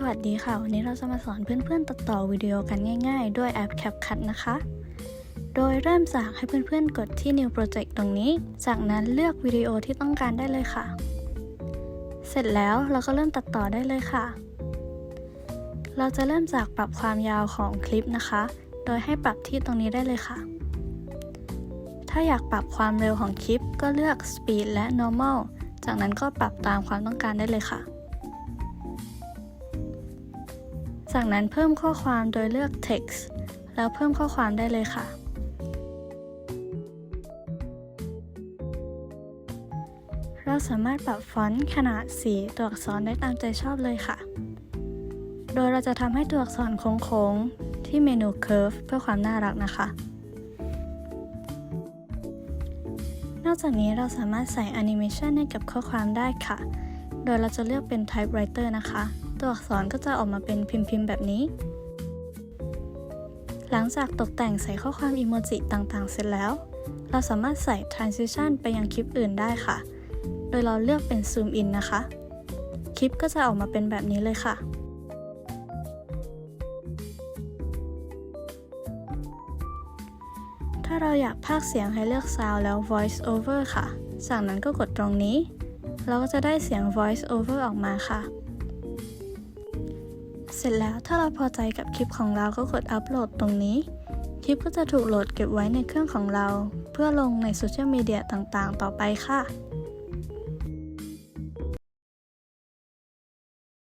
สวัสดีค่ะ วันนี้เราจะมาสอนเพื่อนๆ ตัดต่อวิดีโอกันง่ายๆ ด้วยแอป CapCut นะคะ โดยเริ่มจากให้เพื่อนๆ กดที่ New Project ตรงนี้ จากนั้นเลือกวิดีโอที่ต้องการได้เลยค่ะ เสร็จแล้วเราก็เริ่มตัดต่อได้เลยค่ะ เราจะเริ่มจากปรับความยาวของคลิปนะคะ โดยให้ปรับที่ตรงนี้ได้เลยค่ะ ถ้าอยากปรับความเร็วของคลิปก็เลือก Speed และ Normal จากนั้นก็ปรับตามความต้องการได้เลยค่ะ จากนั้นเพิ่มข้อความโดยเลือก text แล้วเพิ่มข้อความได้เลยค่ะ เราสามารถปรับฟอนต์ขนาดสีตัวอักษรได้ตามใจชอบเลยค่ะ โดยเราจะทำให้ตัวอักษรโค้งๆ ที่เมนู curve เพื่อความน่ารักนะคะ นอกจากนี้เราสามารถใส่แอนิเมชันให้กับข้อความได้ค่ะ โดยเราจะเลือกเป็น typewriter นะคะ ตัวอักษรก็จะออกมาเป็นพิมพ์ๆแบบนี้ หลังจากตกแต่งใส่ข้อความอีโมจิต่างๆ เสร็จแล้ว เราสามารถใส่ transition ไปยังคลิปอื่นได้ค่ะ โดยเราเลือกเป็น zoom in นะคะ คลิปก็จะออกมาเป็นแบบนี้เลยค่ะถ้าเราอยากพากเสียงให้เลือก sound แล้ว voice over ค่ะ จากนั้นก็กดตรงนี้ เราก็จะได้เสียง voice over ออกมาค่ะ เสร็จแล้วถ้าเราพอใจกับคลิปของเราก็กดอัปโหลดตรงนี้ คลิปก็จะถูกโหลดเก็บไว้ในเครื่องของเรา เพื่อลงในโซเชียลมีเดียต่างๆ ต่อไปค่ะ